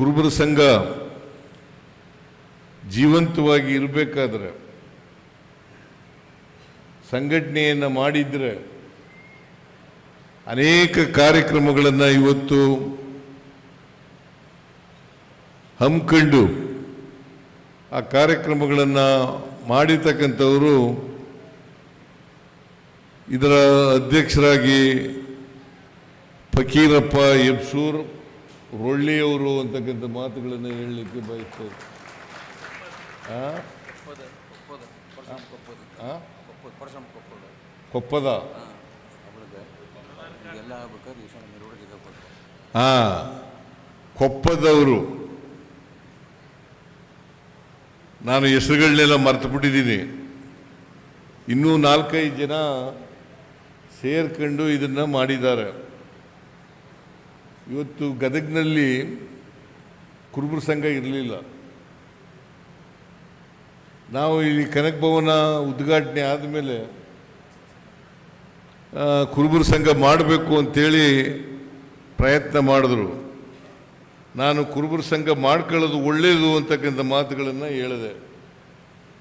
ಕುರುಬರ ಸಂಘ ಜೀವಂತವಾಗಿ ಇರಬೇಕಾದ್ರೆ, ಸಂಘಟನೆಯನ್ನು ಮಾಡಿದ್ರೆ ಅನೇಕ ಕಾರ್ಯಕ್ರಮಗಳನ್ನು ಇವತ್ತು ಹಮ್ಮಿಕೊಂಡು ಆ ಕಾರ್ಯಕ್ರಮಗಳನ್ನು ಮಾಡಿರ್ತಕ್ಕಂಥವರು ಇದರ ಅಧ್ಯಕ್ಷರಾಗಿ ಫಕೀರಪ್ಪ ಎಬ್ಸೂರ್ ರೊಳ್ಳಿಯವರು ಅಂತಕ್ಕಂಥ ಮಾತುಗಳನ್ನು ಹೇಳಲಿಕ್ಕೆ ಬಯಸ್ತೇವೆ? ಕೊಪ್ಪದ? ಹಾ ಕೊಪ್ಪದವರು. ನಾನು ಹೆಸರುಗಳನ್ನೆಲ್ಲ ಮರೆತು ಬಿಟ್ಟಿದ್ದೀನಿ ಇನ್ನೂ ನಾಲ್ಕೈದು ಜನ ಸೇರ್ಕೊಂಡು ಇದನ್ನು ಮಾಡಿದ್ದಾರೆ. ಇವತ್ತು ಗದಗಿನಲ್ಲಿ ಕುರುಬರ ಸಂಘ ಇರಲಿಲ್ಲ. ನಾವು ಇಲ್ಲಿ ಕನಕ ಭವನ ಉದ್ಘಾಟನೆ ಆದಮೇಲೆ ಕುರುಬರ ಸಂಘ ಮಾಡಬೇಕು ಅಂತೇಳಿ ಪ್ರಯತ್ನ ಮಾಡಿದ್ರು. ನಾನು ಕುರುಬರ ಸಂಘ ಮಾಡ್ಕೊಳ್ಳೋದು ಒಳ್ಳೆಯದು ಅಂತಕ್ಕಂಥ ಮಾತುಗಳನ್ನು ಹೇಳಿದೆ.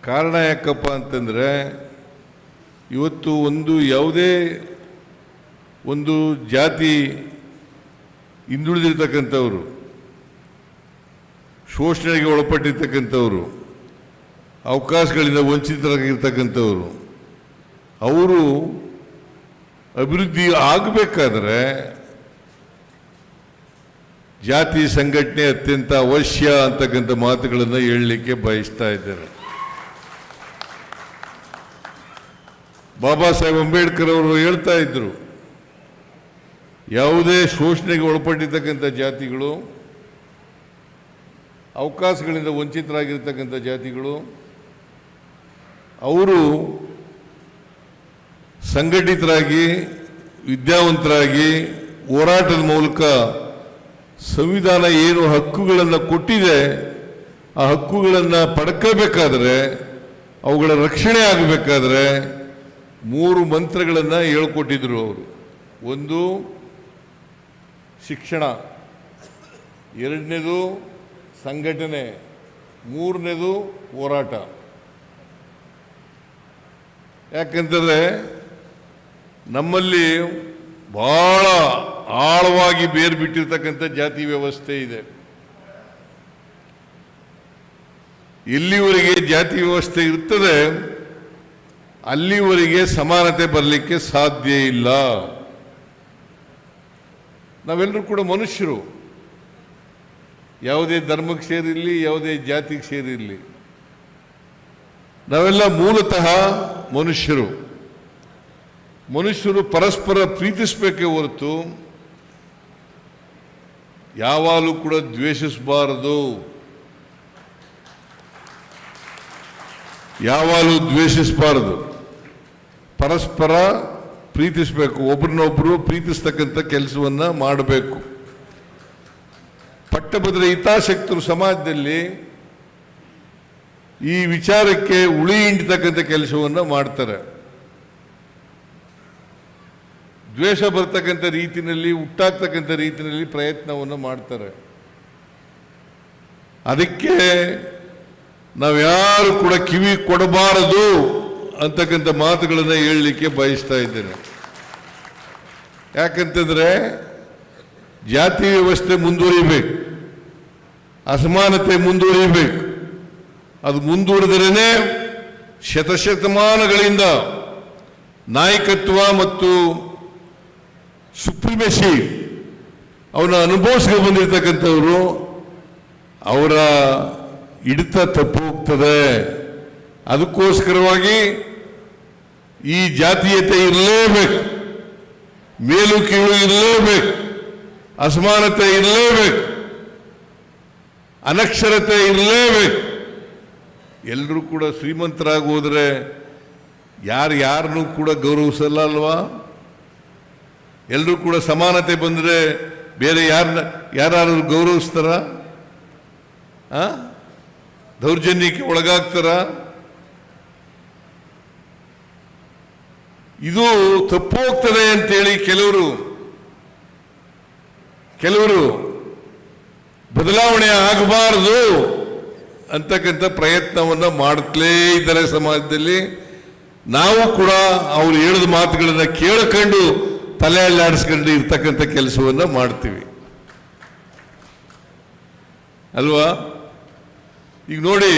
ಕಾರಣ ಯಾಕಪ್ಪ ಅಂತಂದರೆ, ಇವತ್ತು ಒಂದು ಯಾವುದೇ ಒಂದು ಜಾತಿ ಹಿಂದುಳಿದಿರ್ತಕ್ಕಂಥವ್ರು, ಶೋಷಣೆಗೆ ಒಳಪಟ್ಟಿರ್ತಕ್ಕಂಥವ್ರು, ಅವಕಾಶಗಳಿಂದ ವಂಚಿತರಾಗಿರ್ತಕ್ಕಂಥವರು, ಅವರು ಅಭಿವೃದ್ಧಿ ಆಗಬೇಕಾದ್ರೆ ಜಾತಿ ಸಂಘಟನೆ ಅತ್ಯಂತ ಅವಶ್ಯ ಅಂತಕ್ಕಂಥ ಮಾತುಗಳನ್ನು ಹೇಳಲಿಕ್ಕೆ ಬಯಸ್ತಾ ಇದ್ದಾರೆ. ಬಾಬಾ ಸಾಹೇಬ್ ಅಂಬೇಡ್ಕರ್ ಅವರು ಹೇಳ್ತಾ ಇದ್ರು ಯಾವುದೇ ಶೋಷಣೆಗೆ ಒಳಪಟ್ಟಿರ್ತಕ್ಕಂಥ ಜಾತಿಗಳು, ಅವಕಾಶಗಳಿಂದ ವಂಚಿತರಾಗಿರ್ತಕ್ಕಂಥ ಜಾತಿಗಳು, ಅವರು ಸಂಘಟಿತರಾಗಿ, ವಿದ್ಯಾವಂತರಾಗಿ ಹೋರಾಟದ ಮೂಲಕ ಸಂವಿಧಾನ ಏನು ಹಕ್ಕುಗಳನ್ನು ಕೊಟ್ಟಿದೆ, ಆ ಹಕ್ಕುಗಳನ್ನು ಪಡ್ಕೋಬೇಕಾದ್ರೆ, ಅವುಗಳ ರಕ್ಷಣೆ ಆಗಬೇಕಾದ್ರೆ ಮೂರು ಮಂತ್ರಗಳನ್ನು ಹೇಳ್ಕೊಟ್ಟಿದ್ರು ಅವರು. ಒಂದು ಶಿಕ್ಷಣ. ಎರಡನೇದು ಸಂಘಟನೆ. ಮೂರನೇದು ಹೋರಾಟ. ಯಾಕಂತಂದರೆ ನಮ್ಮಲ್ಲಿ ಬಹಳ ಆಳವಾಗಿ ಬೇರು ಬಿಟ್ಟಿರ್ತಕ್ಕಂಥ ಜಾತಿ ವ್ಯವಸ್ಥೆ ಇದೆ. ಎಲ್ಲಿವರೆಗೆ ಜಾತಿ ವ್ಯವಸ್ಥೆ ಇರ್ತದೆ. ಅಲ್ಲಿವರೆಗೆ ಸಮಾನತೆ ಬರಲಿಕ್ಕೆ ಸಾಧ್ಯ ಇಲ್ಲ. ನಾವೆಲ್ಲರೂ ಕೂಡ ಮನುಷ್ಯರು. ಯಾವುದೇ ಧರ್ಮಕ್ಕೆ ಸೇರಿರಲಿ, ಯಾವುದೇ ಜಾತಿಗೆ ಸೇರಿರಲಿ. ನಾವೆಲ್ಲ ಮೂಲತಃ ಮನುಷ್ಯರು. ಮನುಷ್ಯರು ಪರಸ್ಪರ ಪ್ರೀತಿಸಬೇಕೇ ಹೊರತು ಯಾವಾಗಲೂ ಕೂಡ ದ್ವೇಷಿಸಬಾರದು. ಯಾವಾಗಲೂ ದ್ವೇಷಿಸಬಾರದು. ಪರಸ್ಪರ ಪ್ರೀತಿಸಬೇಕು, ಒಬ್ರನ್ನೊಬ್ರು ಪ್ರೀತಿಸ್ತಕ್ಕಂಥ ಕೆಲಸವನ್ನ ಮಾಡಬೇಕು. ಪಟ್ಟಭದ್ರ ಹಿತಾಸಕ್ತರು ಸಮಾಜದಲ್ಲಿ ಈ ವಿಚಾರಕ್ಕೆ ಉಳಿ ಹಿಂಡ್ತಕ್ಕಂಥ ಕೆಲಸವನ್ನು ಮಾಡ್ತಾರೆ. ದ್ವೇಷ ಬರ್ತಕ್ಕಂಥ ರೀತಿಯಲ್ಲಿ ಹುಟ್ಟಾಗ್ತಕ್ಕಂಥ ರೀತಿಯಲ್ಲಿ ಪ್ರಯತ್ನವನ್ನು ಮಾಡ್ತಾರೆ. ಅದಕ್ಕೆ ನಾವ್ಯಾರು ಕೂಡ ಕಿವಿ ಕೊಡಬಾರದು. ಅಂತಕ್ಕಂಥ ಮಾತುಗಳನ್ನು ಹೇಳಲಿಕ್ಕೆ ಬಯಸ್ತಾ ಇದ್ದೇನೆ. ಯಾಕಂತಂದ್ರೆ ಜಾತಿ ವ್ಯವಸ್ಥೆ ಮುಂದುವರಿಬೇಕು. ಅಸಮಾನತೆ ಮುಂದುವರಿಬೇಕು. ಅದು ಮುಂದುವರೆದರೇನೆ ಶತಶತಮಾನಗಳಿಂದ ನಾಯಕತ್ವ ಮತ್ತು ಸುಪ್ರಿಮೆಸಿ ಅವನ ಅನುಭವಿಸ್ಕೊಂಡು ಬಂದಿರತಕ್ಕಂಥವರು ಅವರ ಹಿಡಿತ ತಪ್ಪು ಹೋಗ್ತದೆ. ಅದಕ್ಕೋಸ್ಕರವಾಗಿ ಈ ಜಾತೀಯತೆ ಇರಲೇಬೇಕು. ಮೇಲು ಕೀಳು ಇರಲೇಬೇಕು. ಅಸಮಾನತೆ ಇರಲೇಬೇಕು. ಅನಕ್ಷರತೆ ಇರಲೇಬೇಕು. ಎಲ್ಲರೂ ಕೂಡ ಶ್ರೀಮಂತರಾಗೋದ್ರೆ ಯಾರು ಯಾರನ್ನೂ ಕೂಡ ಗೌರವಿಸಲ್ಲ ಅಲ್ವಾ? ಎಲ್ಲರೂ ಕೂಡ ಸಮಾನತೆ ಬಂದರೆ ಬೇರೆ ಯಾರನ್ನ ಯಾರು ಗೌರವಿಸ್ತಾರ? ದೌರ್ಜನ್ಯಕ್ಕೆ ಒಳಗಾಗ್ತಾರ? ಇದು ತಪ್ಪು ಹೋಗ್ತದೆ ಅಂತೇಳಿ ಕೆಲವರು ಕೆಲವರು ಬದಲಾವಣೆ ಆಗಬಾರದು ಅಂತಕ್ಕಂಥ ಪ್ರಯತ್ನವನ್ನ ಮಾಡುತ್ತಲೇ ಇದ್ದಾರೆ ಸಮಾಜದಲ್ಲಿ. ನಾವು ಕೂಡ ಅವರು ಹೇಳಿದ ಮಾತುಗಳನ್ನು ಕೇಳ್ಕೊಂಡು ತಲೆ ಅಲ್ಲಾಡಿಸ್ಕೊಂಡು ಇರ್ತಕ್ಕಂಥ ಕೆಲಸವನ್ನ ಮಾಡ್ತೀವಿ. ಅಲ್ವಾ? ಈಗ ನೋಡಿ,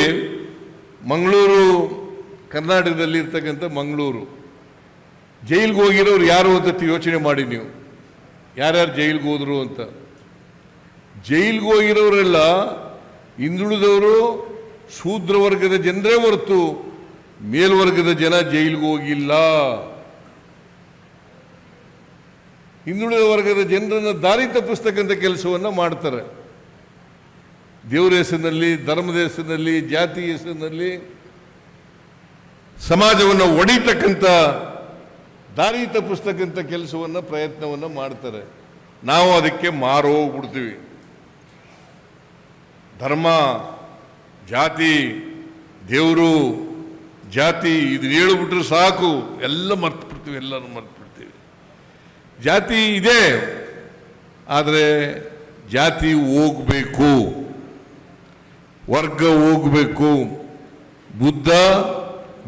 ಮಂಗಳೂರು ಕರ್ನಾಟಕದಲ್ಲಿ ಇರ್ತಕ್ಕಂಥ ಮಂಗಳೂರು. ಜೈಲಿಗೆ ಹೋಗಿರೋರು ಯಾರು ಅಂತ ಯೋಚನೆ ಮಾಡಿ ನೀವು. ಯಾರ್ಯಾರು ಜೈಲಿಗೆ ಹೋದ್ರು ಅಂತ. ಜೈಲಿಗೆ ಹೋಗಿರೋರೆಲ್ಲ ಹಿಂದುಳಿದವರು ಶೂದ್ರ ವರ್ಗದ ಜನರೇ ಹೊರತು ಮೇಲ್ವರ್ಗದ ಜನ ಜೈಲಿಗೆ ಹೋಗಿಲ್ಲ. ಹಿಂದುಳಿದ ವರ್ಗದ ಜನರನ್ನು ದಾರಿ ತಪ್ಪಿಸ್ತಕ್ಕಂಥ ಕೆಲಸವನ್ನ ಮಾಡ್ತಾರೆ. ದೇವರ ಹೆಸರಿನಲ್ಲಿ, ಧರ್ಮದ ಹೆಸರಿನಲ್ಲಿ, ಜಾತಿ ಹೆಸರಿನಲ್ಲಿ, ಸಮಾಜವನ್ನು ಒಡಿತಕ್ಕಂಥ ದಾರಿ ತಪ್ಪಿಸ್ತಕ್ಕಂಥ ಕೆಲಸವನ್ನು, ಪ್ರಯತ್ನವನ್ನು ಮಾಡ್ತಾರೆ. ನಾವು ಅದಕ್ಕೆ ಮಾರು ಹೋಗ್ಬಿಡ್ತೀವಿ. ಧರ್ಮ, ಜಾತಿ, ದೇವರು, ಜಾತಿ ಇದು ಹೇಳ್ಬಿಟ್ರೆ ಸಾಕು. ಎಲ್ಲ ಮರ್ತು ಬಿಡ್ತೀವಿ ಎಲ್ಲರೂ ಮರ್ತು ಬಿಡ್ತೀವಿ ಜಾತಿ ಇದೆ. ಆದರೆ ಜಾತಿ ಹೋಗ್ಬೇಕು. ವರ್ಗ ಹೋಗ್ಬೇಕು. ಬುದ್ಧ,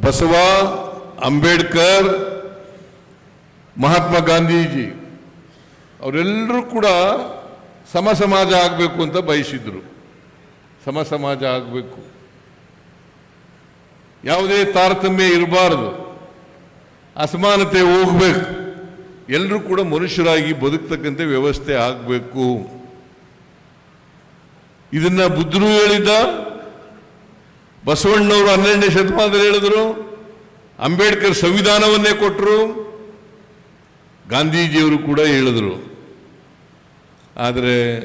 ಬಸವ, ಅಂಬೇಡ್ಕರ್ ಮಹಾತ್ಮ ಗಾಂಧೀಜಿ, ಅವರೆಲ್ಲರೂ ಕೂಡ ಸಮ ಸಮಾಜ ಆಗಬೇಕು ಅಂತ ಬಯಸಿದ್ರು. ಸಮ ಸಮಾಜ ಆಗಬೇಕು. ಯಾವುದೇ ತಾರತಮ್ಯ ಇರಬಾರದು. ಅಸಮಾನತೆ ಹೋಗ್ಬೇಕು. ಎಲ್ಲರೂ ಕೂಡ ಮನುಷ್ಯರಾಗಿ ಬದುಕ್ತಕ್ಕಂಥ ವ್ಯವಸ್ಥೆ ಆಗಬೇಕು. ಇದನ್ನ ಬುದ್ಧರು ಹೇಳಿದ ಬಸವಣ್ಣವರು ಹನ್ನೆರಡನೇ ಶತಮಾನದಲ್ಲಿ ಹೇಳಿದ್ರು, ಅಂಬೇಡ್ಕರ್ ಸಂವಿಧಾನವನ್ನೇ ಕೊಟ್ಟರು ಗಾಂಧೀಜಿಯವರು ಕೂಡ ಹೇಳಿದ್ರು. ಆದರೆ,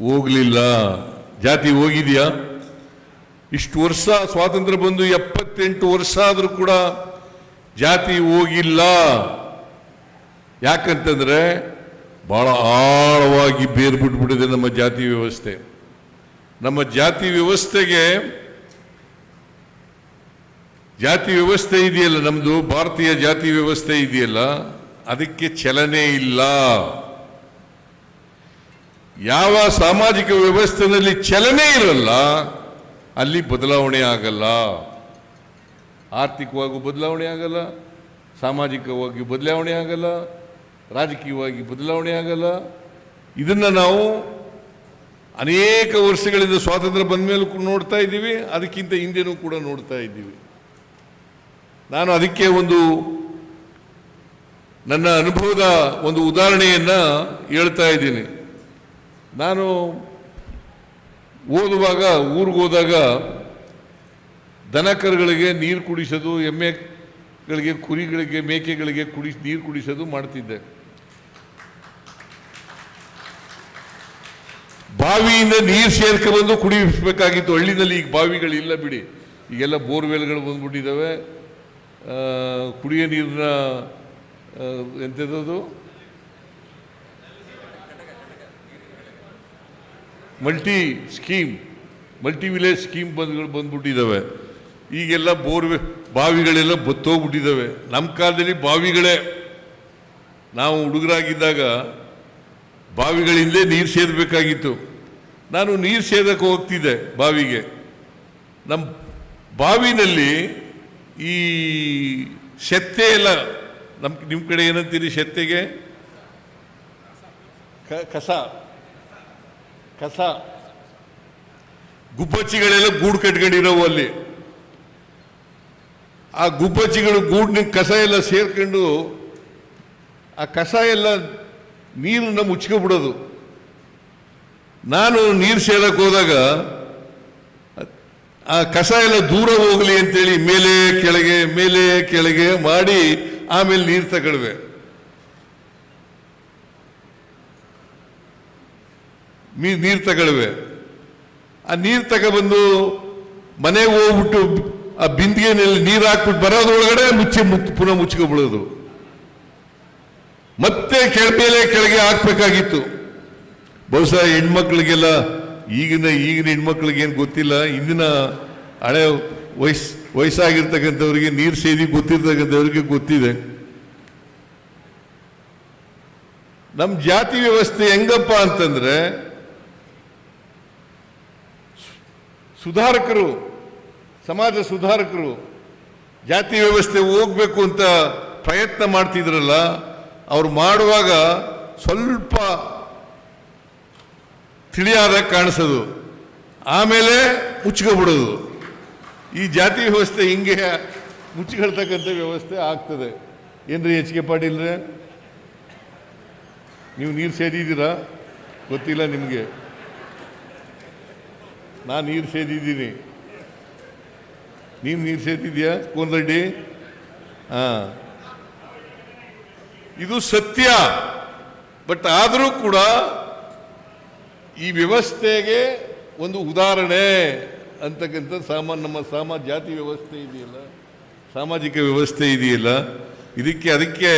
ಹೋಗಲಿಲ್ಲ. ಜಾತಿ ಹೋಗಿದೆಯಾ? ಇಷ್ಟು ವರ್ಷ ಸ್ವಾತಂತ್ರ್ಯ ಬಂದು ಎಪ್ಪತ್ತೆಂಟು ವರ್ಷ ಆದರೂ ಕೂಡ ಜಾತಿ ಹೋಗಿಲ್ಲ. ಯಾಕಂತಂದರೆ, ಭಾಳ ಆಳವಾಗಿ ಬೇರ್ಬಿಟ್ಬಿಟ್ಟಿದೆ ನಮ್ಮ ಜಾತಿ ವ್ಯವಸ್ಥೆ. ನಮ್ಮ ಜಾತಿ ವ್ಯವಸ್ಥೆಗೆ ಜಾತಿ ವ್ಯವಸ್ಥೆ ಇದೆಯಲ್ಲ ನಮ್ಮದು ಭಾರತೀಯ ಜಾತಿ ವ್ಯವಸ್ಥೆ ಇದೆಯಲ್ಲ? ಅದಕ್ಕೆ ಚಲನೆ ಇಲ್ಲ. ಯಾವ ಸಾಮಾಜಿಕ ವ್ಯವಸ್ಥೆಯಲ್ಲಿ ಚಲನೆ ಇರಲ್ಲ, ಅಲ್ಲಿ ಬದಲಾವಣೆ ಆಗಲ್ಲ. ಆರ್ಥಿಕವಾಗಿ ಬದಲಾವಣೆ ಆಗಲ್ಲ, ಸಾಮಾಜಿಕವಾಗಿ ಬದಲಾವಣೆ ಆಗಲ್ಲ, ರಾಜಕೀಯವಾಗಿ ಬದಲಾವಣೆ ಆಗಲ್ಲ. ಇದನ್ನು ನಾವು ಅನೇಕ ವರ್ಷಗಳಿಂದ ಸ್ವಾತಂತ್ರ್ಯ ಬಂದ ಮೇಲೂ ನೋಡ್ತಾ ಇದ್ದೀವಿ, ಅದಕ್ಕಿಂತ ಹಿಂದೆನೂ ಕೂಡ ನೋಡ್ತಾ ಇದ್ದೀವಿ. ನಾನು ಅದಕ್ಕೆ ಒಂದು ನನ್ನ ಅನುಭವದ ಒಂದು ಉದಾಹರಣೆಯನ್ನು ಹೇಳ್ತಾ ಇದ್ದೀನಿ. ನಾನು ಓದುವಾಗ, ಊರಿಗೆ ಹೋದಾಗ ದನಕರುಗಳಿಗೆ ನೀರು ಕುಡಿಸೋದು, ಎಮ್ಮೆಗಳಿಗೆ, ಕುರಿಗಳಿಗೆ, ಮೇಕೆಗಳಿಗೆ ಕುಡಿ, ನೀರು ಕುಡಿಸೋದು ಮಾಡ್ತಿದ್ದೆ. ಬಾವಿಯಿಂದ ನೀರು ಸೇರ್ಕೊಂಡ್ಬಂದು ಕುಡಿಸಬೇಕಾಗಿತ್ತು. ಹಳ್ಳಿನಲ್ಲಿ ಈಗ ಬಾವಿಗಳಿಲ್ಲ ಬಿಡಿ. ಈಗೆಲ್ಲ ಬೋರ್ವೆಲ್ಗಳು ಬಂದ್ಬಿಟ್ಟಿದ್ದಾವೆ. ಕುಡಿಯೋ ನೀರಿನ ಎಂಥದ್ದು multi scheme, multi village scheme ಬಂದ್ಗಳು ಬಂದ್ಬಿಟ್ಟಿದ್ದಾವೆ. ಈಗೆಲ್ಲ ಬೋರ್ವೆ, ಬಾವಿಗಳೆಲ್ಲ ಬತ್ತೋಗ್ಬಿಟ್ಟಿದ್ದಾವೆ. ನಮ್ಮ ಕಾಲದಲ್ಲಿ ಬಾವಿಗಳೇ. ನಾವು ಹುಡುಗರಾಗಿದ್ದಾಗ ಬಾವಿಗಳಿಂದಲೇ ನೀರು ಸೇದಬೇಕಾಗಿತ್ತು. ನಾನು ನೀರು ಸೇದಕ್ಕೆ ಹೋಗ್ತಿದ್ದೆ ಬಾವಿಗೆ. ನಮ್ಮ ಬಾವಿನಲ್ಲಿ ಈ ಶೆತ್ತೆ ಎಲ್ಲ ನಮ್ಮ ನಿಮ್ಮ ಕಡೆ ಏನಂತೀರಿ ಶೆತ್ತೆಗೆ? ಕಸ. ಕಸ. ಗುಬ್ಬಚ್ಚಿಗಳೆಲ್ಲ ಗೂಡು ಕಟ್ಕೊಂಡಿರೋವು ಅಲ್ಲಿ. ಆ ಗುಬ್ಬಚ್ಚಿಗಳು ಗೂಡಿನ ಕಸ ಎಲ್ಲ ಸೇರ್ಕೊಂಡು, ಆ ಕಸ ಎಲ್ಲ ನೀರನ್ನ ಮುಚ್ಕೊಬಿಡೋದು ನಾನು ನೀರು ಸೇರಕ್ಕೆ ಹೋದಾಗ ಆ ಕಸ ಎಲ್ಲ ದೂರ ಹೋಗಲಿ ಅಂತೇಳಿ ಮೇಲೆ ಕೆಳಗೆ ಮೇಲೆ ಕೆಳಗೆ ಮಾಡಿ ಆಮೇಲೆ ನೀರು ತಗೊಳ್ವೆ. ನೀರು ತಗೊಳ್ವೆ. ಆ ನೀರು ತಗೊಬಂದು ಮನೆಗೆ ಹೋಗ್ಬಿಟ್ಟು ಆ ಬಿಂದಿಗೆನಲ್ಲಿ ನೀರು ಹಾಕ್ಬಿಟ್ಟು ಬರೋದ್ರೊಳಗಡೆ ಮುಚ್ಚಿ ಮುಚ್ಚಿ, ಪುನಃ ಮುಚ್ಕೊಬಿಡೋದು ಮತ್ತೆ ಕೆಳಮೇಲೆ ಕೆಳಗೆ ಹಾಕ್ಬೇಕಾಗಿತ್ತು. ಬಹುಶಃ ಹೆಣ್ಮಕ್ಳಿಗೆಲ್ಲ ಈಗಿನ ಈಗಿನ ಹೆಣ್ಮಕ್ಳಿಗೆ ಏನು ಗೊತ್ತಿಲ್ಲ, ಇಂದಿನ ಹಳೆ ವಯಸ್, ವಯಸ್ಸಾಗಿರ್ತಕ್ಕಂಥವ್ರಿಗೆ ನೀರು ಸೇದಿ ಗೊತ್ತಿರ್ತಕ್ಕಂಥವ್ರಿಗೆ ಗೊತ್ತಿದೆ. ನಮ್ಮ ಜಾತಿ ವ್ಯವಸ್ಥೆ ಹೆಂಗಪ್ಪ ಅಂತಂದ್ರೆ, ಸುಧಾರಕರು, ಸಮಾಜ ಸುಧಾರಕರು ಜಾತಿ ವ್ಯವಸ್ಥೆ ಹೋಗ್ಬೇಕು ಅಂತ ಪ್ರಯತ್ನ ಮಾಡ್ತಿದ್ರಲ್ಲ, ಅವ್ರು ಮಾಡುವಾಗ ಸ್ವಲ್ಪ ತಿಳಿಯಾದ ಕಾಣಿಸೋದು. ಆಮೇಲೆ ಮುಚ್ಕೊಬಿಡೋದು. ಈ ಜಾತಿ ವ್ಯವಸ್ಥೆ ಹಿಂಗೆ ಮುಚ್ಚಿಕೊಳ್ತಕ್ಕಂಥ ವ್ಯವಸ್ಥೆ ಆಗ್ತದೆ. ಏನ್ರಿ ಎಚ್ ಕೆ ಪಾಟೀಲ್ರೆ? ನೀವು ನೀರು ಸೇದಿದ್ದೀರಾ? ಗೊತ್ತಿಲ್ಲ ನಿಮಗೆ. ನಾನು ನೀರು ಸೇದಿದ್ದೀನಿ. ನೀನು ನೀರು ಸೇದಿದ್ಯಾ ಕೋನ್ ರೆಡ್ಡಿ ಹಾಂ. ಇದು ಸತ್ಯ. ಬಟ್ ಆದರೂ ಕೂಡ ಈ ವ್ಯವಸ್ಥೆಗೆ ಒಂದು ಉದಾಹರಣೆ ಅಂತಕ್ಕಂಥ ಸಾಮಾನ್ಯ, ನಮ್ಮ ಸಾಮಾ ಜಾತಿ ವ್ಯವಸ್ಥೆ ಇದೆಯಲ್ಲ, ಸಾಮಾಜಿಕ ವ್ಯವಸ್ಥೆ ಇದೆಯಲ್ಲ, ಇದಕ್ಕೆ ಅದಕ್ಕೆ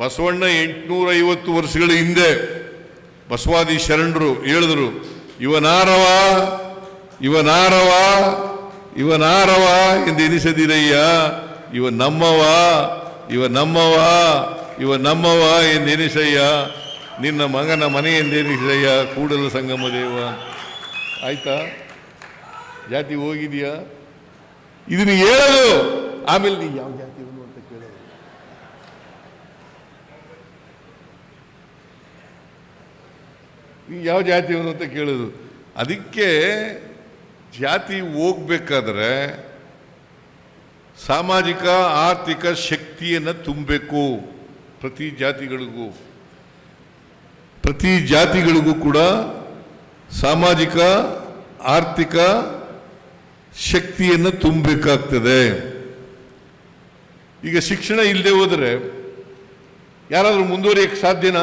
ಬಸವಣ್ಣ ಎಂಟುನೂರ ಐವತ್ತು ವರ್ಷಗಳ ಹಿಂದೆ ಬಸವಾದಿ ಶರಣರು ಹೇಳಿದ್ರು, ಇವನಾರವ ಇವನಾರವ ಇವನಾರವ ಎಂದು ಎನಿಸದಿರಯ್ಯ, ಇವ ನಮ್ಮವ ಇವ ನಮ್ಮವ ಇವ ನಮ್ಮವ ಎಂದೆನಿಸಯ್ಯ ನಿನ್ನ ಮಗನ ಮನೆ ಎಂದೆನಿಸಯ್ಯ ಕೂಡಲ ಸಂಗಮ ದೇವ. ಆಯ್ತಾ? ಜಾತಿ ಹೋಗಿದೆಯಾ? ಇದನ್ನು ಹೇಳೋದು. ಆಮೇಲೆ ನೀ ಯಾವ ಜಾತಿ ಅಂತ ಕೇಳೋದು. ನೀ ಯಾವ ಜಾತಿಯವನು ಅಂತ ಕೇಳೋದು. ಅದಕ್ಕೆ ಜಾತಿ ಹೋಗ್ಬೇಕಾದ್ರೆ ಸಾಮಾಜಿಕ, ಆರ್ಥಿಕ ಶಕ್ತಿಯನ್ನು ತುಂಬಬೇಕು ಪ್ರತಿ ಜಾತಿಗಳಿಗೂ. ಪ್ರತಿ ಜಾತಿಗಳಿಗೂ ಕೂಡ ಸಾಮಾಜಿಕ, ಆರ್ಥಿಕ ಶಕ್ತಿಯನ್ನು ತುಂಬಬೇಕಾಗ್ತದೆ. ಈಗ ಶಿಕ್ಷಣ ಇಲ್ಲದೆ ಹೋದರೆ ಯಾರಾದರೂ ಮುಂದುವರಿಯಕ್ಕೆ ಸಾಧ್ಯನಾ?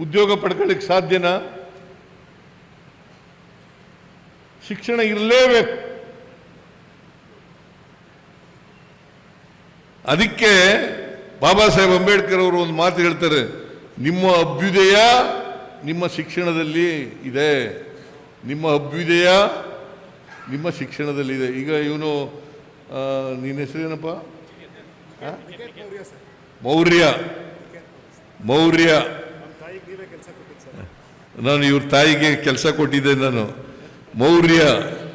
ಉದ್ಯೋಗ ಪಡ್ಕೊಳ್ಳಿಕ್ಕೆ ಸಾಧ್ಯನಾ? ಶಿಕ್ಷಣ ಇರಲೇಬೇಕು. ಅದಕ್ಕೆ ಬಾಬಾ ಸಾಹೇಬ್ ಅಂಬೇಡ್ಕರ್ ಅವರು ಒಂದು ಮಾತು ಹೇಳ್ತಾರೆ. ನಿಮ್ಮ ಅಭ್ಯುದಯ ನಿಮ್ಮ ಶಿಕ್ಷಣದಲ್ಲಿ ಇದೆ. ನಿಮ್ಮ ಅಭ್ಯುದಯ ನಿಮ್ಮ ಶಿಕ್ಷಣದಲ್ಲಿ ಇದೆ. ಈಗ ಇವನು ನಿನ್ನ ಹೆಸರೇನಪ್ಪ? ಮೌರ್ಯ. ಮೌರ್ಯ. ನಾನು ಇವ್ರ ತಾಯಿಗೆ ಕೆಲಸ ಕೊಟ್ಟಿದ್ದೆ ನಾನು. ಮೌರ್ಯ.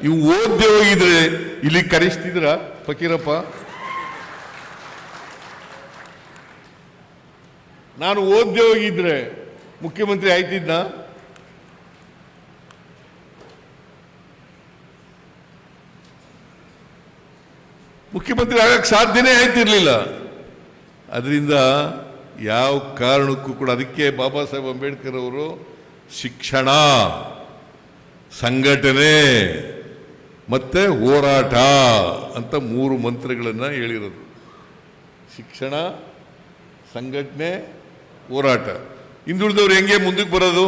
ಇವು ಓದ್ದೆ ಹೋಗಿದ್ರೆ, ಇಲ್ಲಿ ಕರೆಸ್ತಿದ್ರ, ಫಕೀರಪ್ಪ? ನಾನು ಓದ್ದೆ ಹೋಗಿದ್ರೆ ಮುಖ್ಯಮಂತ್ರಿ ಆಯ್ತಿದ್ನ? ಮುಖ್ಯಮಂತ್ರಿ ಆಗಕ್ಕೆ ಸಾಧ್ಯನೇ ಆಯ್ತಿರ್ಲಿಲ್ಲ. ಅದರಿಂದ ಯಾವ ಕಾರಣಕ್ಕೂ ಕೂಡ ಅದಕ್ಕೆ ಬಾಬಾ ಸಾಹೇಬ್ ಅಂಬೇಡ್ಕರ್ ಅವರು ಶಿಕ್ಷಣ, ಸಂಘಟನೆ, ಮತ್ತೆ ಹೋರಾಟ ಅಂತ ಮೂರು ಮಂತ್ರಗಳನ್ನು ಹೇಳಿರೋದು. ಶಿಕ್ಷಣ, ಸಂಘಟನೆ ಹೋರಾಟ. ಹಿಂದುಳಿದವ್ರು ಹೆಂಗೆ ಮುಂದಕ್ಕೆ ಬರೋದು?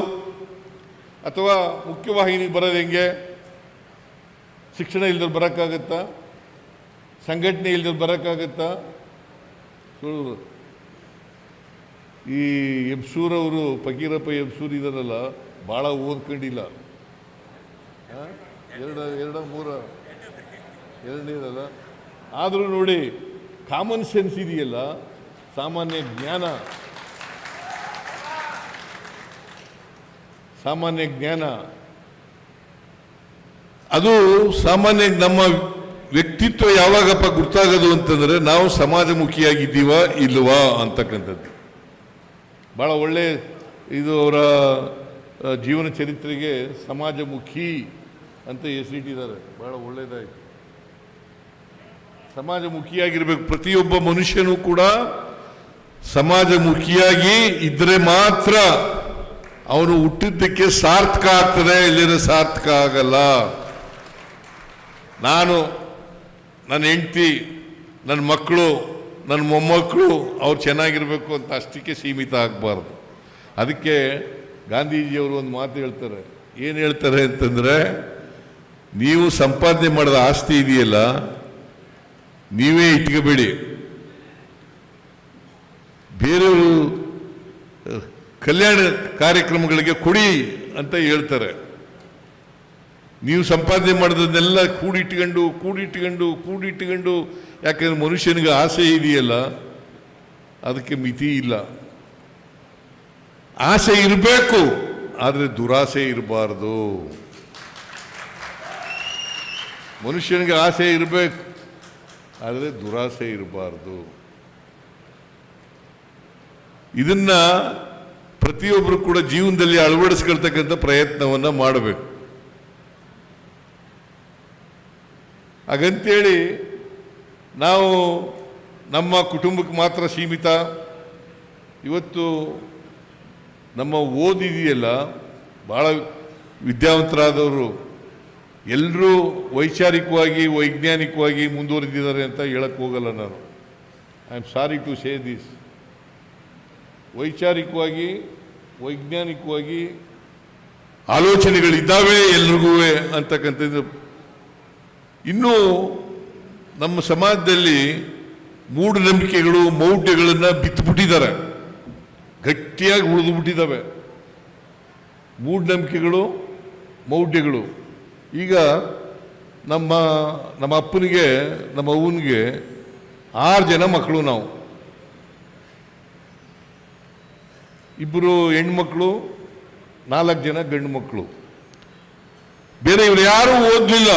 ಅಥವಾ ಮುಖ್ಯವಾಹಿನಿಗೆ ಬರೋದು ಹೆಂಗೆ? ಶಿಕ್ಷಣ ಇಲ್ದವ್ರು ಬರೋಕ್ಕಾಗತ್ತಾ? ಸಂಘಟನೆ ಇಲ್ದವ್ರು ಬರೋಕ್ಕಾಗತ್ತಾ? ಈ ಎಬ್ಸೂರವರು ಫಕೀರಪ್ಪ ಎಬ್ಸೂರ್ ಇದಾರಲ್ಲ ಭಾಳ ಓದ್ಕೊಂಡಿಲ್ಲ? ಎರಡ ಎರಡ, ಮೂರ, ಎರಡನೇದಲ್ಲ? ಆದರೂ ನೋಡಿ ಕಾಮನ್ ಸೆನ್ಸ್ ಇದೆಯಲ್ಲ, ಸಾಮಾನ್ಯ ಜ್ಞಾನ. ಸಾಮಾನ್ಯ ಜ್ಞಾನ. ಅದು ಸಾಮಾನ್ಯ ನಮ್ಮ ವ್ಯಕ್ತಿತ್ವ ಯಾವಾಗಪ್ಪ ಗುರ್ತಾಗೋದು ಅಂತಂದ್ರೆ ನಾವು ಸಮಾಜಮುಖಿಯಾಗಿದ್ದೀವ ಇಲ್ವಾ ಅಂತಕ್ಕಂಥದ್ದು. ಬಹಳ ಒಳ್ಳೆ ಇದು ಅವರ ಜೀವನ ಚರಿತ್ರೆಗೆ ಸಮಾಜಮುಖಿ ಅಂತ ಹೆಸರಿಟ್ಟಿದ್ದಾರೆ. ಬಹಳ ಒಳ್ಳೆಯದಾಯಿತು ಸಮಾಜಮುಖಿಯಾಗಿರ್ಬೇಕು. ಪ್ರತಿಯೊಬ್ಬ ಮನುಷ್ಯನೂ ಕೂಡ ಸಮಾಜಮುಖಿಯಾಗಿ ಇದ್ರೆ ಮಾತ್ರ ಅವನು ಹುಟ್ಟಿದ್ದಕ್ಕೆ ಸಾರ್ಥಕ ಆಗ್ತದೆ, ಇಲ್ಲಿನ ಸಾರ್ಥಕ ಆಗಲ್ಲ. ನಾನು ನನ್ನ ಹೆಂಡತಿ, ನನ್ನ ಮಕ್ಕಳು, ನನ್ನ ಮೊಮ್ಮಕ್ಕಳು, ಅವ್ರು ಚೆನ್ನಾಗಿರಬೇಕು ಅಂತ ಅಷ್ಟಕ್ಕೆ ಸೀಮಿತ ಆಗಬಾರ್ದು. ಅದಕ್ಕೆ ಗಾಂಧೀಜಿಯವರು ಒಂದು ಮಾತು ಹೇಳ್ತಾರೆ. ಏನು ಹೇಳ್ತಾರೆ ಅಂತಂದರೆ, ನೀವು ಸಂಪಾದನೆ ಮಾಡಿದ ಆಸ್ತಿ ಇದೆಯಲ್ಲ, ನೀವೇ ಇಟ್ಕೋಬೇಡಿ. ಬೇರೆಯವರು ಕಲ್ಯಾಣ ಕಾರ್ಯಕ್ರಮಗಳಿಗೆ ಕೊಡಿ ಅಂತ ಹೇಳ್ತಾರೆ. ನೀವು ಸಂಪಾದನೆ ಮಾಡೋದನ್ನೆಲ್ಲ ಕೂಡಿಟ್ಟುಕೊಂಡು ಕೂಡಿಟ್ಟುಕೊಂಡು ಕೂಡಿಟ್ಟುಕೊಂಡು ಯಾಕಂದ್ರೆ ಮನುಷ್ಯನಿಗೆ ಆಸೆ ಇದೆಯಲ್ಲ, ಅದಕ್ಕೆ ಮಿತಿ ಇಲ್ಲ. ಆಸೆ ಇರಬೇಕು, ಆದರೆ ದುರಾಸೆ ಇರಬಾರ್ದು. ಮನುಷ್ಯನಿಗೆ ಆಸೆ ಇರಬೇಕು, ಆದರೆ ದುರಾಸೆ ಇರಬಾರ್ದು. ಇದನ್ನ ಪ್ರತಿಯೊಬ್ಬರು ಕೂಡ ಜೀವನದಲ್ಲಿ ಅಳವಡಿಸ್ಕೊಳ್ತಕ್ಕಂಥ ಪ್ರಯತ್ನವನ್ನು ಮಾಡಬೇಕು. ಹಾಗಂತೇಳಿ ನಾವು ನಮ್ಮ ಕುಟುಂಬಕ್ಕೆ ಮಾತ್ರ ಸೀಮಿತ. ಇವತ್ತು ನಮ್ಮ ಓದಿದೆಯಲ್ಲ ಭಾಳ ವಿದ್ಯಾವಂತರಾದವರು ಎಲ್ಲರೂ ವೈಚಾರಿಕವಾಗಿ, ವೈಜ್ಞಾನಿಕವಾಗಿ ಮುಂದುವರೆದಿದ್ದಾರೆ ಅಂತ ಹೇಳಕ್ಕೆ ಹೋಗಲ್ಲ ನಾನು. I am sorry to say this ವೈಚಾರಿಕವಾಗಿ, ವೈಜ್ಞಾನಿಕವಾಗಿ ಆಲೋಚನೆಗಳಿದ್ದಾವೆ ಎಲ್ರಿಗೂ ಅಂತಕ್ಕಂಥದ್ದು. ಇನ್ನೂ ನಮ್ಮ ಸಮಾಜದಲ್ಲಿ ಮೂಢನಂಬಿಕೆಗಳು, ಮೌಢ್ಯಗಳನ್ನು ಬಿತ್ತುಬಿಟ್ಟಿದ್ದಾರೆ ಗಟ್ಟಿಯಾಗಿ ಉಳಿದು ಬಿಟ್ಟಿದ್ದಾವೆ ಮೂಢನಂಬಿಕೆಗಳು, ಮೌಢ್ಯಗಳು. ಈಗ ನಮ್ಮ ನಮ್ಮ ಅಪ್ಪನಿಗೆ, ನಮ್ಮ ಅವ್ವನಿಗೆ ಆರು ಜನ ಮಕ್ಕಳು ನಾವು. ಇಬ್ಬರು ಹೆಣ್ಮಕ್ಳು, ನಾಲ್ಕು ಜನ ಗಂಡು ಮಕ್ಕಳು ಬೇರೆ ಇವರು ಯಾರೂ ಓದಲಿಲ್ಲ.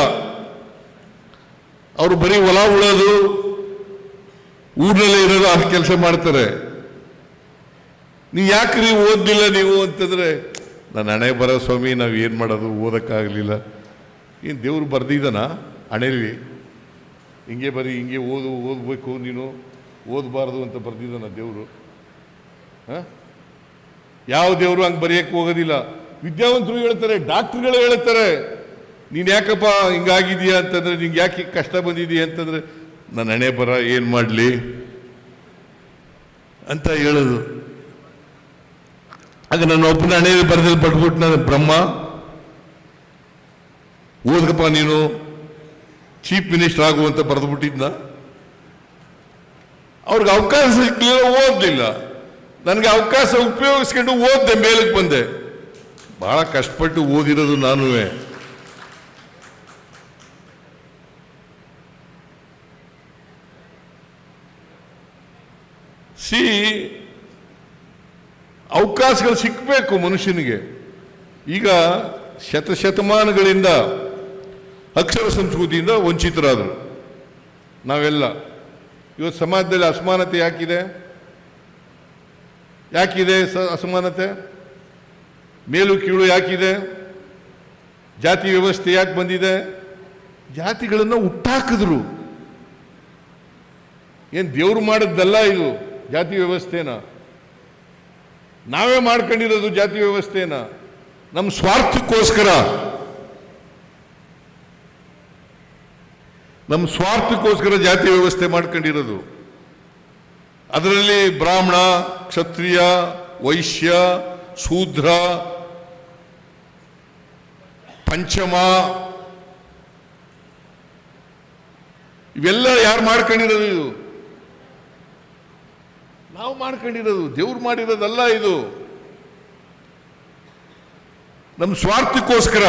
ಅವರು ಬರೀ ಹೊಲ ಉಳೋದು, ಊರ್ನಲ್ಲೇ ಇರೋದು ಅದು ಕೆಲಸ ಮಾಡ್ತಾರೆ. ನೀವು ಯಾಕ್ರಿ ಓದಲಿಲ್ಲ ನೀವು ಅಂತಂದ್ರೆ ನನ್ನ ಹಣೆ ಬರೋ ಸ್ವಾಮಿ, ನಾವು ಏನು ಮಾಡೋದು? ಓದೋಕ್ಕಾಗಲಿಲ್ಲ. ಏನು ದೇವ್ರು ಬರ್ದಿದ್ದಾನ ಹಣೆಲಿ? ಹಿಂಗೆ ಬರೀ ಹಿಂಗೆ ಓದು, ಓದಬೇಕು ನೀನು? ಓದಬಾರ್ದು ಅಂತ ಬರ್ದಿದ್ದಾನ ದೇವರು? ಹಾಂ? ಯಾವ ದೇವರು ಹಂಗೆ ಬರೆಯಕ್ಕೆ ಹೋಗೋದಿಲ್ಲ. ವಿದ್ಯಾವಂತರು ಹೇಳ್ತಾರೆ, ಡಾಕ್ಟ್ರುಗಳು ಹೇಳ್ತಾರೆ, ನೀನು ಯಾಕಪ್ಪ ಹಿಂಗಾಗಿದೆಯಾ ಅಂತಂದರೆ, ನಿಂಗೆ ಯಾಕೆ ಕಷ್ಟ ಬಂದಿದೀಯ ಅಂತಂದರೆ, ನನ್ನ ಹಣೆ ಬರ, ಏನು ಮಾಡಲಿ? ಅಂತ ಹೇಳೋದು. ಆಗ ನನ್ನ ಒಬ್ಬನ ಹಣೆ ಬರದಲ್ಲಿ ಪಟ್ಬಿಟ್ಟು ನಾನು ಬ್ರಹ್ಮ. ಓದಕಪ್ಪ ನೀನು, ಚೀಫ್ ಮಿನಿಸ್ಟರ್ ಆಗುವಂತ ಬರೆದ್ಬಿಟ್ಟಿದ್ನ. ಅವ್ರಿಗೆ ಅವಕಾಶ ಸಿಗ್ಲಿಲ್ಲ, ಓದಲಿಲ್ಲ. ನನಗೆ ಅವಕಾಶ ಉಪಯೋಗಿಸ್ಕೊಂಡು ಓದ್ದೆ, ಮೇಲಕ್ಕೆ ಬಂದೆ. ಬಹಳ ಕಷ್ಟಪಟ್ಟು ಓದಿರೋದು ನಾನು ಸಿ, ಅವಕಾಶಗಳು ಸಿಕ್ಕಬೇಕು ಮನುಷ್ಯನಿಗೆ. ಈಗ ಶತಶತಮಾನಗಳಿಂದ ಅಕ್ಷರ ಸಂಸ್ಕೃತಿಯಿಂದ ವಂಚಿತರಾದರು. ನಾವೆಲ್ಲ. ಇವತ್ತು ಸಮಾಜದಲ್ಲಿ ಅಸಮಾನತೆ ಯಾಕಿದೆ? ಯಾಕಿದೆ ಸ ಅಸಮಾನತೆ? ಮೇಲು ಕೀಳು ಯಾಕಿದೆ? ಜಾತಿ ವ್ಯವಸ್ಥೆ ಯಾಕೆ ಬಂದಿದೆ? ಜಾತಿಗಳನ್ನು ಹುಟ್ಟಾಕಿದ್ರು. ಏನು ದೇವರು ಮಾಡಿದ್ದಲ್ಲ ಇದು ಜಾತಿ ವ್ಯವಸ್ಥೆನ? ನಾವೇ ಮಾಡ್ಕೊಂಡಿರೋದು ಜಾತಿ ವ್ಯವಸ್ಥೆನ? ನಮ್ಮ ಸ್ವಾರ್ಥಕ್ಕೋಸ್ಕರ. ನಮ್ಮ ಸ್ವಾರ್ಥಕ್ಕೋಸ್ಕರ ಜಾತಿ ವ್ಯವಸ್ಥೆ ಮಾಡ್ಕೊಂಡಿರೋದು. ಅದರಲ್ಲಿ ಬ್ರಾಹ್ಮಣ, ಕ್ಷತ್ರಿಯ, ವೈಶ್ಯ, ಶೂದ್ರ, ಪಂಚಮ, ಇವೆಲ್ಲ ಯಾರು ಮಾಡ್ಕೊಂಡಿರೋದು ಇದು? ನಾವು ಮಾಡ್ಕೊಂಡಿರೋದು, ದೇವ್ರು ಮಾಡಿರೋದಲ್ಲ ಇದು. ನಮ್ಮ ಸ್ವಾರ್ಥಕ್ಕೋಸ್ಕರ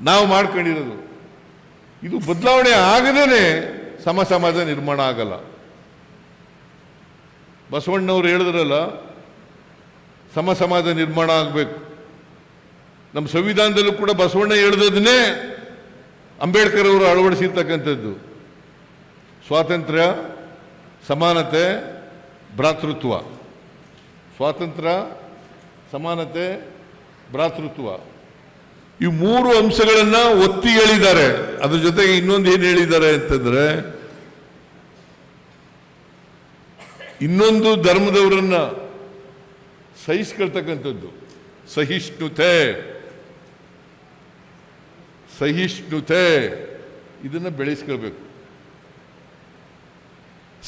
ನಾವು ಮಾಡ್ಕೊಂಡಿರೋದು. ಇದು ಬದಲಾವಣೆ ಆಗದೇನೆ ಸಮ ಸಮಾಜ ನಿರ್ಮಾಣ ಆಗಲ್ಲ. ಬಸವಣ್ಣವ್ರು ಹೇಳಿದ್ರಲ್ಲ ಸಮ ಸಮಾಜ ನಿರ್ಮಾಣ ಆಗಬೇಕು. ನಮ್ಮ ಸಂವಿಧಾನದಲ್ಲೂ ಕೂಡ ಬಸವಣ್ಣ ಹೇಳ್ದದನ್ನೇ ಅಂಬೇಡ್ಕರ್ ಅವರು ಅಳವಡಿಸಿರ್ತಕ್ಕಂಥದ್ದು. ಸ್ವಾತಂತ್ರ್ಯ, ಸಮಾನತೆ, ಭ್ರಾತೃತ್ವ. ಸ್ವಾತಂತ್ರ್ಯ, ಸಮಾನತೆ, ಭ್ರಾತೃತ್ವ. ಈ ಮೂರು ಅಂಶಗಳನ್ನ ಒತ್ತಿ ಹೇಳಿದ್ದಾರೆ. ಅದ್ರ ಜೊತೆಗೆ ಇನ್ನೊಂದು ಏನು ಹೇಳಿದ್ದಾರೆ ಅಂತಂದ್ರೆ, ಇನ್ನೊಂದು ಧರ್ಮದವರನ್ನ ಸಹಿಸ್ಕೊಳ್ತಕ್ಕಂಥದ್ದು. ಸಹಿಷ್ಣುತೆ. ಸಹಿಷ್ಣುತೆ. ಇದನ್ನ ಬೆಳೆಸ್ಕೊಳ್ಬೇಕು.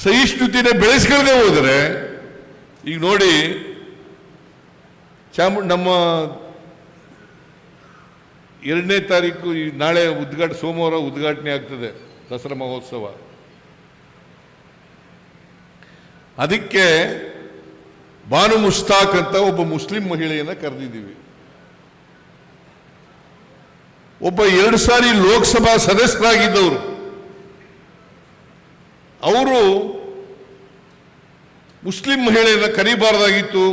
ಸಹಿಷ್ಣುತಿನ ಬೆಳೆಸ್ಕೊಳ್ದೆ ಹೋದರೆ, ಈಗ ನೋಡಿ ಚಾಮು ನಮ್ಮ ಎರಡನೇ ತಾರೀಕು ಈ ನಾಳೆ ಉದ್ಘಾಟ ಸೋಮವಾರ ಉದ್ಘಾಟನೆ ಆಗ್ತದೆ ದಸರಾ ಮಹೋತ್ಸವ. ಅದಕ್ಕೆ ಬಾನು ಮುಸ್ತಾಕ್ ಅಂತ ಒಬ್ಬ ಮುಸ್ಲಿಂ ಮಹಿಳೆಯನ್ನ ಕರೆದಿದ್ದೀವಿ. ಒಬ್ಬ ಎರಡು ಸಾರಿ ಲೋಕಸಭಾ ಸದಸ್ಯರಾಗಿದ್ದವರು. ಅವರು ಮುಸ್ಲಿಂ ಮಹಿಳೆಯನ್ನ ಕರಿಬಾರ್ದಾಗಿತ್ತು,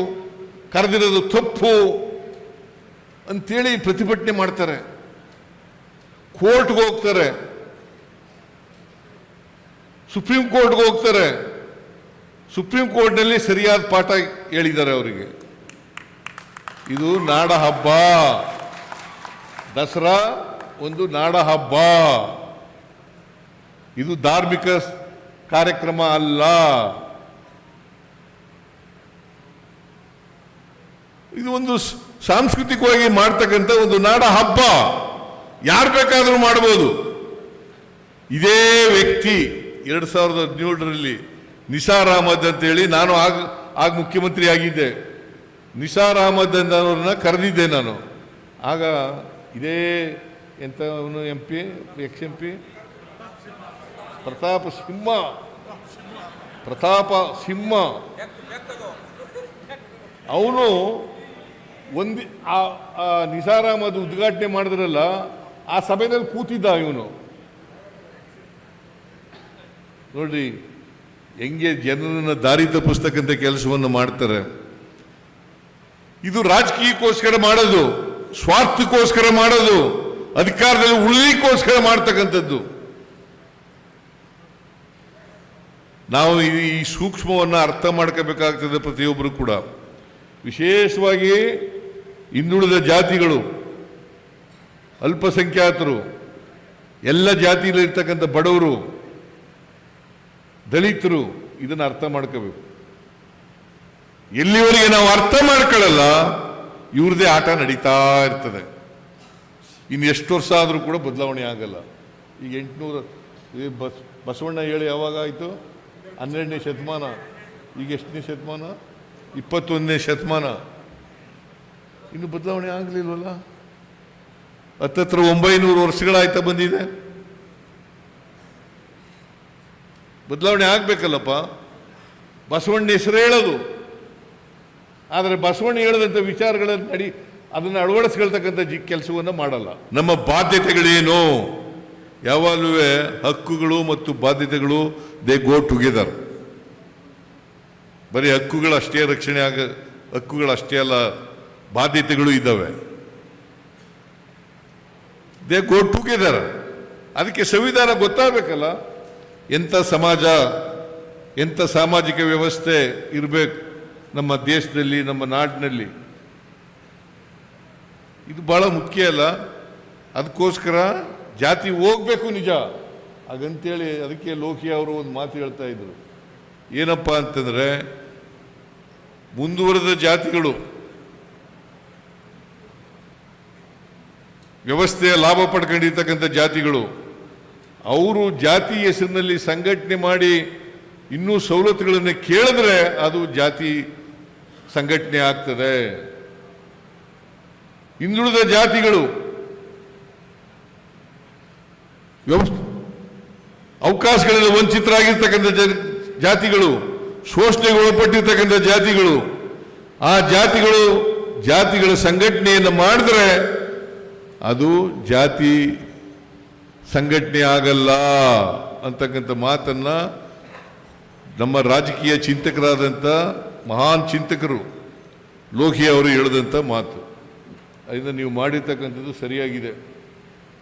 ಕರೆದಿರೋದು ತಪ್ಪು ಅಂತೇಳಿ ಪ್ರತಿಭಟನೆ ಮಾಡ್ತಾರೆ. ಕೋರ್ಟ್ಗೆ ಹೋಗ್ತಾರೆ. ಸುಪ್ರೀಂ ಕೋರ್ಟ್ಗೆ ಹೋಗ್ತಾರೆ. ಸುಪ್ರೀಂ ಕೋರ್ಟ್ನಲ್ಲಿ ಸರಿಯಾದ ಪಾಠ ಹೇಳಿದ್ದಾರೆ ಅವರಿಗೆ. ಇದು ನಾಡ ಹಬ್ಬ. ದಸರಾ ಒಂದು ನಾಡ ಹಬ್ಬ. ಇದು ಧಾರ್ಮಿಕ ಕಾರ್ಯಕ್ರಮ ಅಲ್ಲ. ಇದು ಒಂದು ಸಾಂಸ್ಕೃತಿಕವಾಗಿ ಮಾಡ್ತಕ್ಕಂಥ ಒಂದು ನಾಡ ಹಬ್ಬ. ಯಾರು ಬೇಕಾದರೂ ಮಾಡಬಹುದು ಇದೇ ವ್ಯಕ್ತಿ ಎರಡು ಸಾವಿರದ ಹದಿನೇಳರಲ್ಲಿ ನಿಸಾರ್ ಅಹಮದ್ ಅಂತೇಳಿ ನಾನು ಆಗ ಆಗ ಮುಖ್ಯಮಂತ್ರಿ ಆಗಿದ್ದೆ. ನಿಸಾರ್ ಅಹಮದ್ ಅನ್ನೋರನ್ನ ಕರೆದಿದ್ದೆ ನಾನು. ಆಗ ಇದೇ ಎಂತ ಅವನು M P ex M P Pratap Simha. Pratap Simha. ಅವನು ಒಂದು ಆ ನಿಸಾರಾಮ್ ಅದು ಉದ್ಘಾಟನೆ ಮಾಡಿದ್ರಲ್ಲ, ಆ ಸಭೆಯಲ್ಲಿ ಕೂತಿದ್ದ ಇವನು. ನೋಡ್ರಿ, ಹೆಂಗೆ ಜನರನ್ನ ದಾರಿ ತಪ್ಪಿಸ್ತಕ್ಕಂಥ ಕೆಲಸವನ್ನು ಮಾಡ್ತಾರೆ. ಇದು ರಾಜಕೀಯಕ್ಕೋಸ್ಕರ ಮಾಡೋದು, ಸ್ವಾರ್ಥಕ್ಕೋಸ್ಕರ ಮಾಡೋದು, ಅಧಿಕಾರದಲ್ಲಿ ಉಳಿಲಿಕ್ಕೋಸ್ಕರ ಮಾಡ್ತಕ್ಕಂಥದ್ದು. ನಾವು ಈ ಸೂಕ್ಷ್ಮವನ್ನು ಅರ್ಥ ಮಾಡ್ಕೋಬೇಕಾಗ್ತದೆ ಪ್ರತಿಯೊಬ್ಬರು ಕೂಡ. ವಿಶೇಷವಾಗಿ ಹಿಂದುಳಿದ ಜಾತಿಗಳು, ಅಲ್ಪಸಂಖ್ಯಾತರು, ಎಲ್ಲ ಜಾತಿಯಲ್ಲಿರ್ತಕ್ಕಂಥ ಬಡವರು, ದಲಿತರು, ಇದನ್ನು ಅರ್ಥ ಮಾಡ್ಕೋಬೇಕು. ಎಲ್ಲಿವರೆಗೆ ನಾವು ಅರ್ಥ ಮಾಡ್ಕೊಳ್ಳಲ್ಲ, ಇವ್ರದೇ ಆಟ ನಡೀತಾ ಇರ್ತದೆ. ಇನ್ನು ಎಷ್ಟು ವರ್ಷ ಆದರೂ ಕೂಡ ಬದಲಾವಣೆ ಆಗಲ್ಲ. ಈಗ ಎಂಟುನೂರ ಬಸ್, ಬಸವಣ್ಣ ಹೇಳಿ ಯಾವಾಗ ಆಯಿತು? ಹನ್ನೆರಡನೇ ಶತಮಾನ. ಈಗ ಎಷ್ಟನೇ ಶತಮಾನ? ಇಪ್ಪತ್ತೊಂದನೇ ಶತಮಾನ. ಇನ್ನು ಬದಲಾವಣೆ ಆಗಲಿಲ್ವಲ್ಲ? ಹತ್ತತ್ರ ಒಂಬೈನೂರು ವರ್ಷಗಳಾಯ್ತಾ ಬಂದಿದೆ. ಬದಲಾವಣೆ ಆಗ್ಬೇಕಲ್ಲಪ್ಪ. ಬಸವಣ್ಣ ಹೆಸರು ಹೇಳೋದು. ಆದರೆ ಬಸವಣ್ಣ ಹೇಳದಂಥ ವಿಚಾರಗಳನ್ನು ನಡಿ ಅದನ್ನು ಅಳವಡಿಸ್ಕೊಳ್ತಕ್ಕಂಥ ಜಿ ಕೆಲಸವನ್ನು ಮಾಡಲ್ಲ. ನಮ್ಮ ಬಾಧ್ಯತೆಗಳೇನು? ಯಾವಾಗಲೂ ಹಕ್ಕುಗಳು ಮತ್ತು ಬಾಧ್ಯತೆಗಳು, ದೇ ಗೋ ಟುಗೆದರ್. ಬರೀ ಹಕ್ಕುಗಳಷ್ಟೇ ರಕ್ಷಣೆ ಆಗ ಹಕ್ಕುಗಳಷ್ಟೇ ಅಲ್ಲ ಬಾಧ್ಯತೆಗಳು ಇದ್ದಾವೆ. ದೇ ಗೋ ಟುಗೆದರ್ ಅದಕ್ಕೆ ಸಂವಿಧಾನ ಗೊತ್ತಾಗಬೇಕಲ್ಲ? ಎಂಥ ಸಮಾಜ, ಎಂಥ ಸಾಮಾಜಿಕ ವ್ಯವಸ್ಥೆ ಇರಬೇಕು ನಮ್ಮ ದೇಶದಲ್ಲಿ, ನಮ್ಮ ನಾಡಿನಲ್ಲಿ? ಇದು ಬಹಳ ಮುಖ್ಯ ಅಲ್ಲ? ಅದಕ್ಕೋಸ್ಕರ ಜಾತಿ ಹೋಗ್ಬೇಕು ನಿಜ. ಹಾಗಂತೇಳಿ ಅದಕ್ಕೆ ಲೋಕಿ ಅವರು ಒಂದು ಮಾತು ಹೇಳ್ತಾ ಇದ್ರು. ಏನಪ್ಪ ಅಂತಂದ್ರೆ, ಮುಂದುವರೆದ ಜಾತಿಗಳು ವ್ಯವಸ್ಥೆಯ ಲಾಭ ಪಡ್ಕೊಂಡಿರ್ತಕ್ಕಂಥ ಜಾತಿಗಳು, ಅವರು ಜಾತಿ ಹೆಸರಿನಲ್ಲಿ ಸಂಘಟನೆ ಮಾಡಿ ಇನ್ನೂ ಸವಲತ್ತುಗಳನ್ನು ಕೇಳಿದ್ರೆ ಅದು ಜಾತಿ ಸಂಘಟನೆ ಆಗ್ತದೆ. ಹಿಂದುಳಿದ ಜಾತಿಗಳು ಅವಕಾಶಗಳಲ್ಲಿ ವಂಚಿತರಾಗಿರ್ತಕ್ಕಂಥ ಜಾತಿಗಳು, ಶೋಷಣೆಗೆ ಒಳಪಟ್ಟಿರ್ತಕ್ಕಂಥ ಜಾತಿಗಳು, ಆ ಜಾತಿಗಳು ಜಾತಿಗಳ ಸಂಘಟನೆಯನ್ನು ಮಾಡಿದ್ರೆ ಅದು ಜಾತಿ ಸಂಘಟನೆ ಆಗಲ್ಲ ಅಂತಕ್ಕಂಥ ಮಾತನ್ನ ನಮ್ಮ ರಾಜಕೀಯ ಚಿಂತಕರಾದಂಥ ಮಹಾನ್ ಚಿಂತಕರು ಲೋಹಿ ಅವರು ಹೇಳಿದಂಥ ಮಾತು. ಅದರಿಂದ ನೀವು ಮಾಡಿರ್ತಕ್ಕಂಥದ್ದು ಸರಿಯಾಗಿದೆ.